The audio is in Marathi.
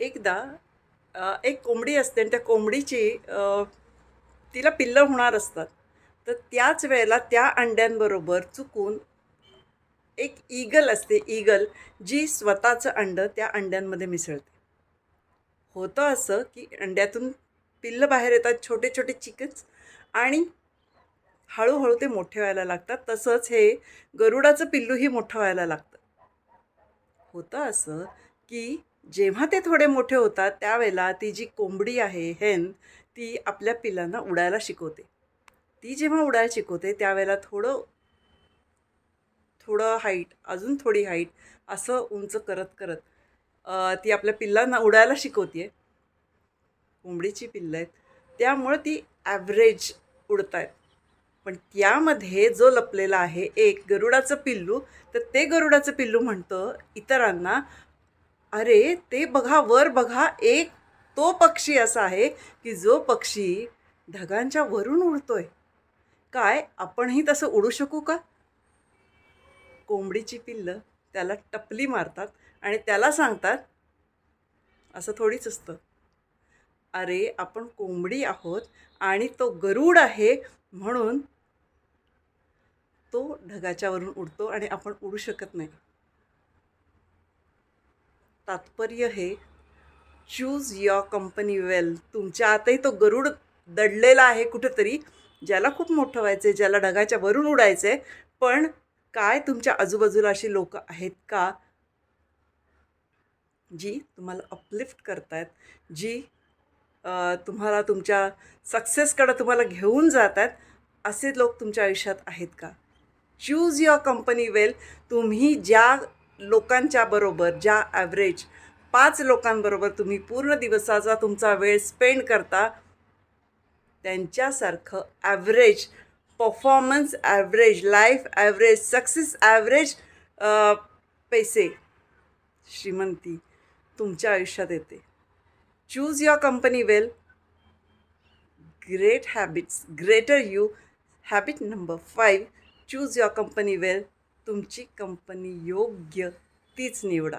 एकदा एक कोंबडी असते आणि त्या कोंबडीची तिला पिल्लं होणार असतात. तर त्याच वेळेला त्या अंड्यांबरोबर चुकून एक ईगल असते ईगल जी स्वतःचं अंडं त्या अंड्यांमध्ये मिसळते. होतं असं की अंड्यातून पिल्लं बाहेर येतात छोटे छोटे चिकन्स आणि हळूहळू ते मोठे व्हायला लागतात. तसंच हे गरुडाचं पिल्लूही मोठं व्हायला लागतं. होतं असं की जेव्हा ते थोडे मोठे होतात त्यावेळेला ती जी कोंबडी आहे हेन ती आपल्या पिल्लांना उडायला शिकवते. ती जेव्हा उडायला शिकवते त्यावेळेला थोडं थोडं हाईट अजून थोडी हाईट असं उंच करत करत ती आपल्या पिल्लांना उडायला शिकवते कोंबडीची पिल्लं आहेत. त्यामुळं ती ॲव्हरेज उडत आहेत पण त्यामध्ये जो लपलेला आहे एक गरुडाचं पिल्लू तर ते गरुडाचं पिल्लू म्हणतं इतरांना अरे ते बघा वर बघा एक तो पक्षी असा आहे की जो पक्षी ढगांच्या वरून उडतोय. काय आपणही तसं उडू शकू का? कोंबडीची पिल्लं त्याला टपली मारतात आणि त्याला सांगतात असं थोडीच असतं. अरे आपण कोंबडी आहोत आणि तो गरुड आहे म्हणून तो ढगाच्यावरून उडतो आणि आपण उडू शकत नाही. तात्पर्य हे चूज युअर कंपनी वेल तुमच्या आतही तो गरुड दडलेला आहे कुठंतरी ज्याला खूप मोठं व्हायचं आहे ज्याला ढगाच्या वरून उडायचं आहे पण काय तुमच्या आजूबाजूला अशी लोक आहेत का जी तुम्हाला अपलिफ्ट करतायत जी तुम्हाला तुमच्या सक्सेसकडं तुम्हाला घेऊन जात आहेत असे लोक तुमच्या आयुष्यात आहेत का? चूज युअर कंपनी वेल तुम्ही ज्या लोकांच्या बरोबर ज्या ॲव्हरेज पाच लोकांबरोबर तुम्ही पूर्ण दिवसाचा तुमचा वेळ स्पेंड करता त्यांच्यासारखं average performance average life average success average पैसे श्रीमंती तुमच्या आयुष्यात येते. Choose your company well great habits greater you habit number five choose your company well तुमची कंपनी योग्य तीच निवडा.